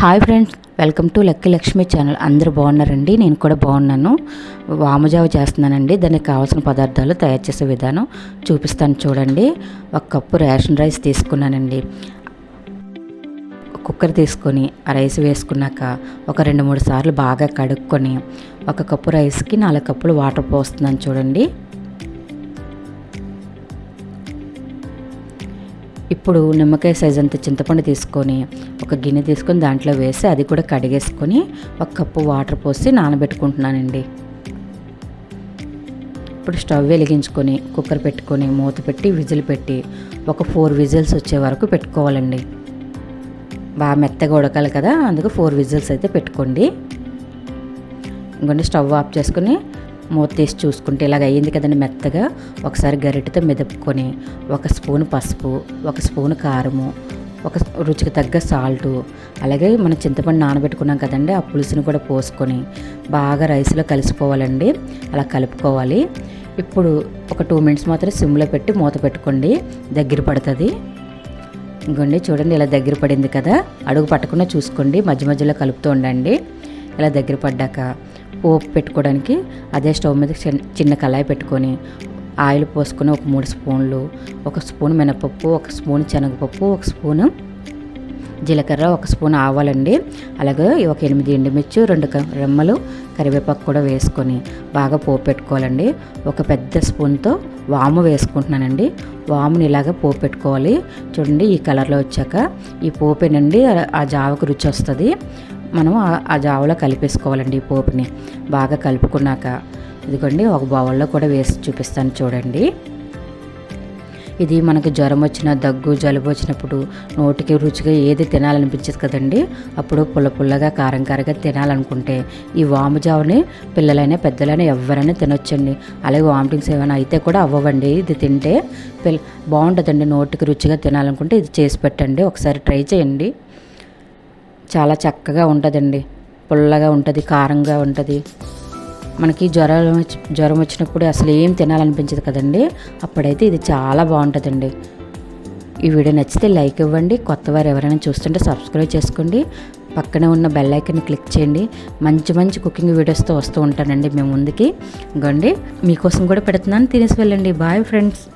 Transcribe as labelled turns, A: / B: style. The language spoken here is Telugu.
A: Hi friends welcome to lucky Lakshmi channel. అందరూ బాగున్నారండి? నేను కూడా బాగున్నాను. వామజావ చేస్తున్నానండి. దానికి కావాల్సిన పదార్థాలు తయారు చేసే విధానం చూపిస్తాను చూడండి. ఒక కప్పు రేషన్ రైస్ తీసుకున్నానండి. కుక్కర్ తీసుకొని ఆ రైస్ వేసుకున్నాక ఒక రెండు మూడు సార్లు బాగా కడుక్కొని ఒక కప్పు రైస్కి నాలుగు కప్పులు వాటర్ పోస్తున్నాను చూడండి. ఇప్పుడు నిమ్మకాయ సైజ్ అంత చింతపండు తీసుకొని ఒక గిన్నె తీసుకొని దాంట్లో వేసి అది కూడా కడిగేసుకొని ఒక కప్పు వాటర్ పోసి నానబెట్టుకుంటున్నానండి. ఇప్పుడు స్టవ్ వెలిగించుకొని కుక్కర్ పెట్టుకొని మూత పెట్టి విజిల్ పెట్టి ఒక ఫోర్ విజిల్స్ వచ్చే వరకు పెట్టుకోవాలండి. బాగా మెత్తగా ఉడకాలి కదా అందుకు ఫోర్ విజిల్స్ అయితే పెట్టుకోండి. ఇంకొండి స్టవ్ ఆఫ్ చేసుకొని మూత తీసి చూసుకుంటే ఇలాగ అయ్యింది కదండి మెత్తగా. ఒకసారి గరిటెతో మెదుపుకొని ఒక స్పూన్ పసుపు ఒక స్పూన్ కారము ఒక రుచికి తగ్గ సాల్టు అలాగే మనం చింతపండు నానబెట్టుకున్నాం కదండి ఆ పులుసుని కూడా పోసుకొని బాగా రైస్లో కలిసిపోవాలండి. అలా కలుపుకోవాలి. ఇప్పుడు ఒక టూ మినిట్స్ మాత్రం సిమ్లో పెట్టి మూత పెట్టుకోండి. దగ్గర పడుతుంది. ఇంకోండి చూడండి ఇలా దగ్గర పడింది కదా. అడుగు పట్టకుండా చూసుకోండి. మధ్య మధ్యలో కలుపుతూ ఉండండి. ఇలా దగ్గర పడ్డాక పోపు పెట్టుకోవడానికి అదే స్టవ్ మీద చిన్న కళాయి పెట్టుకొని ఆయిల్ పోసుకొని ఒక మూడు స్పూన్లు ఒక స్పూన్ మినపప్పు ఒక స్పూన్ శనగపప్పు ఒక స్పూను జీలకర్ర ఒక స్పూన్ ఆవాలండి. అలాగే ఒక ఎనిమిది ఎండుమిర్చి రెండు రెమ్మలు కరివేపాకు కూడా వేసుకొని బాగా పోపు పెట్టుకోవాలండి. ఒక పెద్ద స్పూన్తో వాము వేసుకుంటున్నానండి. వాముని ఇలాగ పోపు పెట్టుకోవాలి. చూడండి ఈ కలర్లో వచ్చాక ఈ పోపేనండి ఆ జావకు రుచి వస్తుంది. మనం ఆ జావలో కలిపేసుకోవాలండి ఈ పోపుని. బాగా కలుపుకున్నాక ఇదిగోండి ఒక బౌల్లో కూడా వేసి చూపిస్తాను చూడండి. ఇది మనకు జ్వరం వచ్చిన దగ్గు జలుబు వచ్చినప్పుడు నోటికి రుచిగా ఏది తినాలనిపించదు కదండి. అప్పుడు పుల్ల పుల్లగా కారం కారంగా తినాలనుకుంటే ఈ వాము జావని పిల్లలైనా పెద్దలైనా ఎవరైనా తినొచ్చండి. అలాగే వామిటింగ్స్ ఏమైనా అయితే కూడా అవ్వవండి. ఇది తింటే పిల్ల బాగుంటుందండి. నోటికి రుచిగా తినాలనుకుంటే ఇది చేసి పెట్టండి. ఒకసారి ట్రై చేయండి. చాలా చక్కగా ఉంటుందండి. పుల్లగా ఉంటుంది కారంగా ఉంటుంది. మనకి జ్వరం జ్వరం వచ్చినప్పుడు అసలు ఏం తినాలనిపించదు కదండి. అప్పుడైతే ఇది చాలా బాగుంటుందండి. ఈ వీడియో నచ్చితే లైక్ ఇవ్వండి. కొత్త వారు ఎవరైనా చూస్తుంటే సబ్స్క్రైబ్ చేసుకోండి. పక్కనే ఉన్న బెల్ ఐకన్ క్లిక్ చేయండి. మంచి మంచి కుకింగ్ వీడియోస్తో వస్తూ ఉంటానండి. మేము ముందుకి. ఇంకోండి మీకోసం కూడా పెడుతున్నాను. తినేసి వెళ్ళండి. Bye friends.